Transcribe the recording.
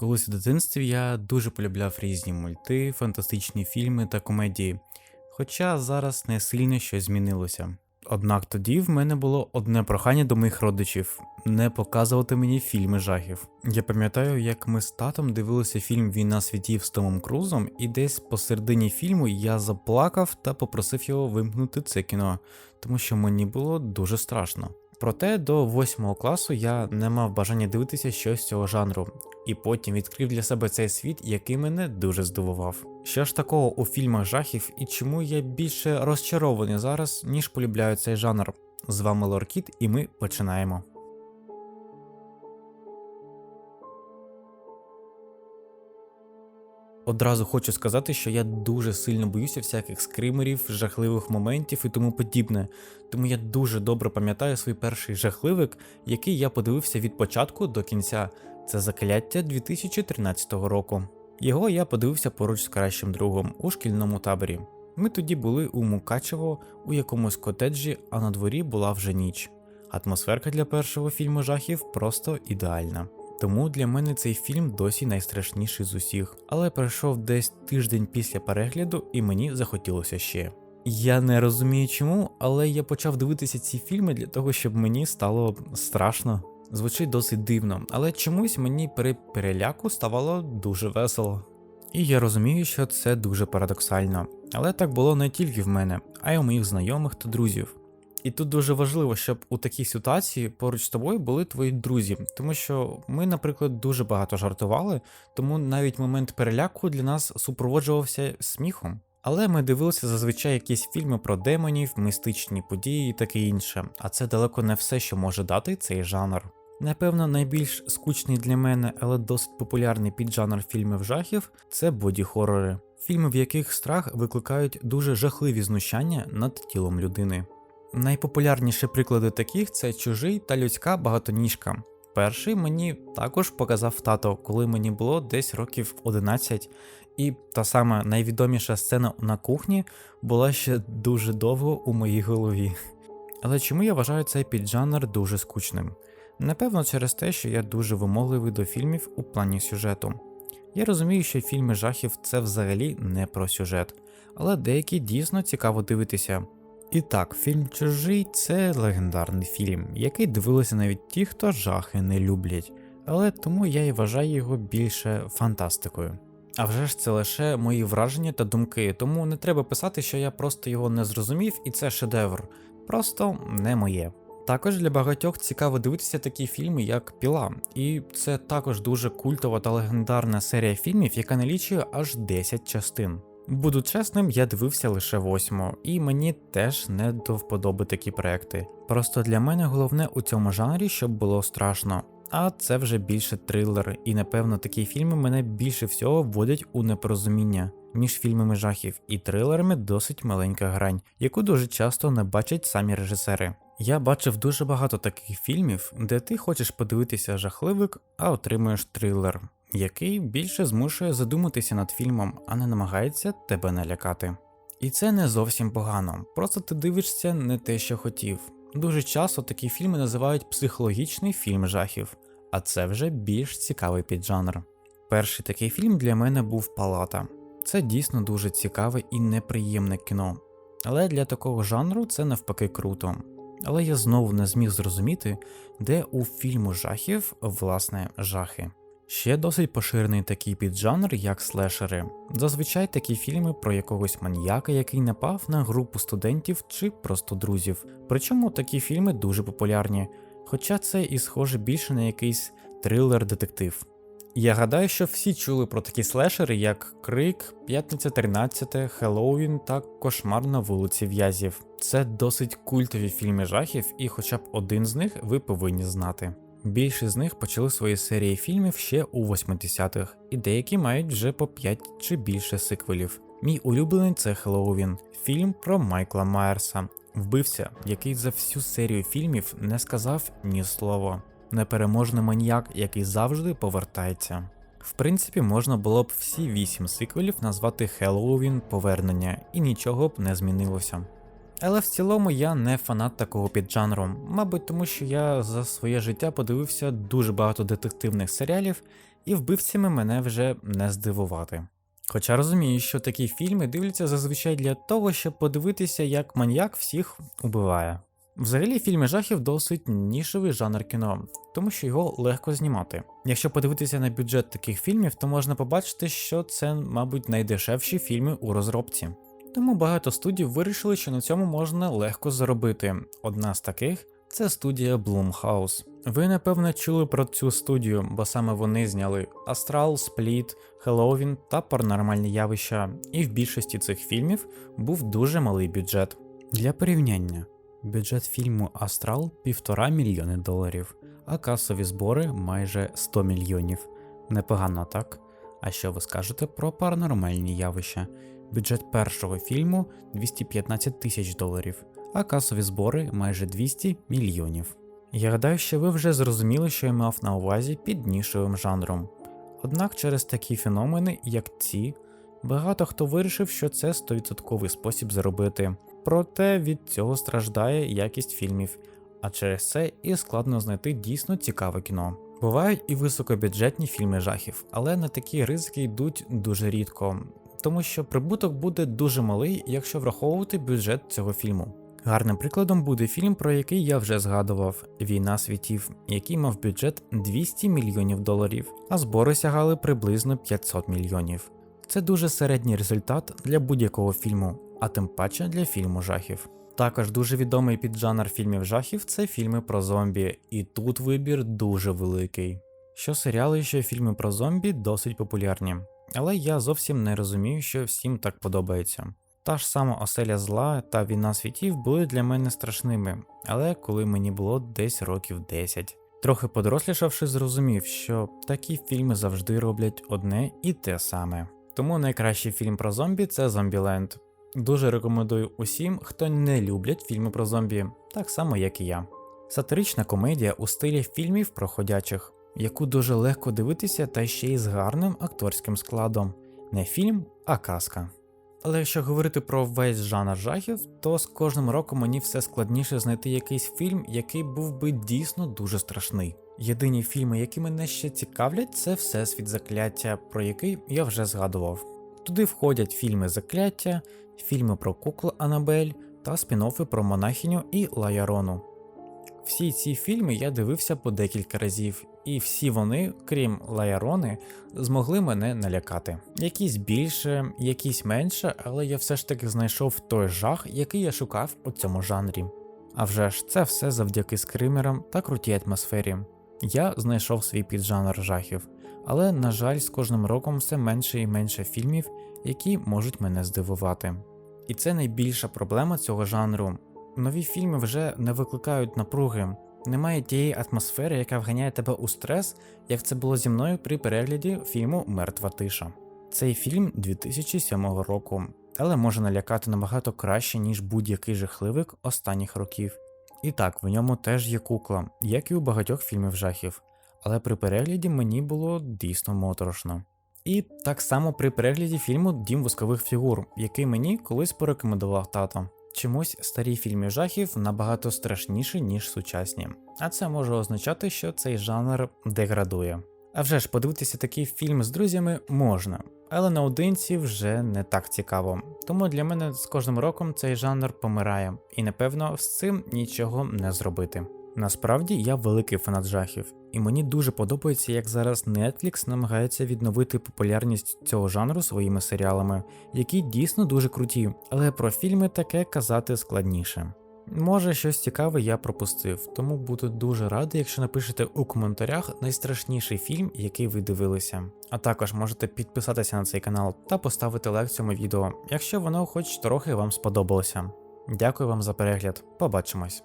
Колись у дитинстві я дуже полюбляв різні мульти, фантастичні фільми та комедії, хоча зараз не сильно щось змінилося. Однак тоді в мене було одне прохання до моїх родичів не показувати мені фільми жахів. Я пам'ятаю, як ми з татом дивилися фільм Війна світів з Томом Крузом, і десь посередині фільму я заплакав та попросив його вимкнути це кіно, тому що мені було дуже страшно. Проте до восьмого класу я не мав бажання дивитися щось цього жанру, і потім відкрив для себе цей світ, який мене дуже здивував. Що ж такого у фільмах жахів і чому я більше розчарований зараз, ніж полюбляю цей жанр? З вами Лоркіт, і ми починаємо. Одразу хочу сказати, що я дуже сильно боюся всяких скримерів, жахливих моментів і тому подібне. Тому я дуже добре пам'ятаю свій перший жахливик, який я подивився від початку до кінця. Це закляття 2013 року. Його я подивився поруч з кращим другом у шкільному таборі. Ми тоді були у Мукачево у якомусь котеджі, а на дворі була вже ніч. Атмосферка для першого фільму жахів просто ідеальна. Тому для мене цей фільм досі найстрашніший з усіх, але пройшов десь тиждень після перегляду, і мені захотілося ще. Я не розумію чому, але я почав дивитися ці фільми для того, щоб мені стало страшно. Звучить досить дивно, але чомусь мені при переляку ставало дуже весело. І я розумію, що це дуже парадоксально, але так було не тільки в мене, а й у моїх знайомих та друзів. І тут дуже важливо, щоб у такій ситуації поруч з тобою були твої друзі, тому що ми, наприклад, дуже багато жартували, тому навіть момент переляку для нас супроводжувався сміхом. Але ми дивилися зазвичай якісь фільми про демонів, містичні події і таке інше, а це далеко не все, що може дати цей жанр. Напевно, найбільш скучний для мене, але досить популярний піджанр фільмів жахів це боді-хорори, фільми, в яких страх викликають дуже жахливі знущання над тілом людини. Найпопулярніші приклади таких це чужий та людська багатоніжка. Перший мені також показав тато, коли мені було десь років 11, і та сама найвідоміша сцена на кухні була ще дуже довго у моїй голові. Але чому я вважаю цей піджанр дуже скучним? Напевно, через те, що я дуже вимогливий до фільмів у плані сюжету. Я розумію, що фільми жахів це взагалі не про сюжет, але деякі дійсно цікаво дивитися. І так, фільм Чужий це легендарний фільм, який дивилися навіть ті, хто жахи не люблять, але тому я і вважаю його більше фантастикою. А вже ж це лише мої враження та думки, тому не треба писати, що я просто його не зрозумів і це шедевр, просто не моє. Також для багатьох цікаво дивитися такі фільми, як Піла, і це також дуже культова та легендарна серія фільмів, яка налічує аж 10 частин. Буду чесним, я дивився лише восьму, і мені теж не до вподоби такі проекти. Просто для мене головне у цьому жанрі, щоб було страшно. А це вже більше трилер, і напевно такі фільми мене більше всього вводять у непорозуміння. Між фільмами жахів і трилерами досить маленька грань, яку дуже часто не бачать самі режисери. Я бачив дуже багато таких фільмів, де ти хочеш подивитися жахливик, а отримуєш трилер, який більше змушує задуматися над фільмом, а не намагається тебе налякати. І це не зовсім погано, просто ти дивишся не те, що хотів. Дуже часто такі фільми називають психологічний фільм жахів, а це вже більш цікавий піджанр. Перший такий фільм для мене був Палата. Це дійсно дуже цікаве і неприємне кіно. Але для такого жанру це навпаки круто. Але я знову не зміг зрозуміти, де у фільму жахів власне жахи. Ще досить поширений такий піджанр, як слешери. Зазвичай такі фільми про якогось маніяка, який напав на групу студентів чи просто друзів. Причому такі фільми дуже популярні, хоча це і схоже більше на якийсь трилер-детектив. Я гадаю, що всі чули про такі слешери, як Крик, П'ятниця 13, Хеллоуін та Кошмар на вулиці В'язів. Це досить культові фільми жахів, і хоча б один з них ви повинні знати. Більшість з них почали свої серії фільмів ще у 80-х, і деякі мають вже по 5 чи більше сиквелів. Мій улюблений це Хеллоуін, фільм про Майкла Майерса, вбивця, який за всю серію фільмів не сказав ні слова. Непереможний маніяк, який завжди повертається. В принципі, можна було б всі вісім сиквелів назвати Хеллоуін Повернення, і нічого б не змінилося. Але в цілому я не фанат такого піджанру, мабуть, тому що я за своє життя подивився дуже багато детективних серіалів, і вбивцями мене вже не здивувати. Хоча розумію, що такі фільми дивляться зазвичай для того, щоб подивитися, як маньяк всіх убиває. Взагалі, фільми жахів досить нішевий жанр кіно, тому що його легко знімати. Якщо подивитися на бюджет таких фільмів, то можна побачити, що це, мабуть, найдешевші фільми у розробці. Тому багато студій вирішили, що на цьому можна легко заробити. Одна з таких це студія Blumhouse. Ви напевно чули про цю студію, бо саме вони зняли Астрал, Спліт, Хеллоуін та паранормальні явища, і в більшості цих фільмів був дуже малий бюджет. Для порівняння, бюджет фільму Астрал півтора мільйони доларів, а касові збори майже 100 мільйонів. Непогано так? А що ви скажете про паранормальні явища? Бюджет першого фільму 215 тисяч доларів, а касові збори майже 200 мільйонів. Я гадаю, що ви вже зрозуміли, що я мав на увазі під нішевим жанром. Однак через такі феномени, як ці, багато хто вирішив, що це 100% спосіб заробити. Проте від цього страждає якість фільмів, а через це і складно знайти дійсно цікаве кіно. Бувають і високобюджетні фільми жахів, але на такі ризики йдуть дуже рідко, тому що прибуток буде дуже малий, якщо враховувати бюджет цього фільму. Гарним прикладом буде фільм, про який я вже згадував Війна світів, який мав бюджет 200 мільйонів доларів, а збори сягали приблизно 500 мільйонів. Це дуже середній результат для будь-якого фільму, а тим паче для фільму жахів. Також дуже відомий піджанр фільмів жахів це фільми про зомбі, і тут вибір дуже великий. Що серіали, що фільми про зомбі досить популярні, але я зовсім не розумію, що всім так подобається. Та ж сама оселя зла та війна світів були для мене страшними, але коли мені було десь років 10. Трохи подорослішавши, зрозумів, що такі фільми завжди роблять одне і те саме. Тому найкращий фільм про зомбі це Зомбіленд. Дуже рекомендую усім, хто не люблять фільми про зомбі, так само як і я. Сатирична комедія у стилі фільмів про ходячих, яку дуже легко дивитися та ще й з гарним акторським складом. Не фільм, а казка. Але якщо говорити про весь жанр жахів, то з кожним роком мені все складніше знайти якийсь фільм, який був би дійсно дуже страшний. Єдині фільми, які мене ще цікавлять, це Всесвіт закляття, про який я вже згадував. Туди входять фільми Закляття, фільми про куклу Анабель та спін-оффи про монахиню і Лаярону. Всі ці фільми я дивився по декілька разів, і всі вони, крім Лаярони, змогли мене налякати. Якісь більше, якісь менше, але я все ж таки знайшов той жах, який я шукав у цьому жанрі. А вже ж це все завдяки скримерам та крутій атмосфері. Я знайшов свій піджанр жахів, але, на жаль, з кожним роком все менше і менше фільмів, які можуть мене здивувати. І це найбільша проблема цього жанру. Нові фільми вже не викликають напруги, немає тієї атмосфери, яка вганяє тебе у стрес, як це було зі мною при перегляді фільму Мертва тиша. Цей фільм 2007 року, але може налякати набагато краще, ніж будь-який жахливик останніх років. І так, в ньому теж є кукла, як і у багатьох фільмів жахів, але при перегляді мені було дійсно моторошно. І так само при перегляді фільму Дім воскових фігур, який мені колись порекомендував тато. Чомусь старі фільми жахів набагато страшніші, ніж сучасні, а це може означати, що цей жанр деградує. А вже ж подивитися такий фільм з друзями можна, але наодинці вже не так цікаво. Тому для мене з кожним роком цей жанр помирає, і напевно з цим нічого не зробити. Насправді я великий фанат жахів, і мені дуже подобається, як зараз Netflix намагається відновити популярність цього жанру своїми серіалами, які дійсно дуже круті, але про фільми таке казати складніше. Може, щось цікаве я пропустив, тому буду дуже радий, якщо напишете у коментарях найстрашніший фільм, який ви дивилися. А також можете підписатися на цей канал та поставити лайк цьому відео, якщо воно хоч трохи вам сподобалося. Дякую вам за перегляд, побачимось.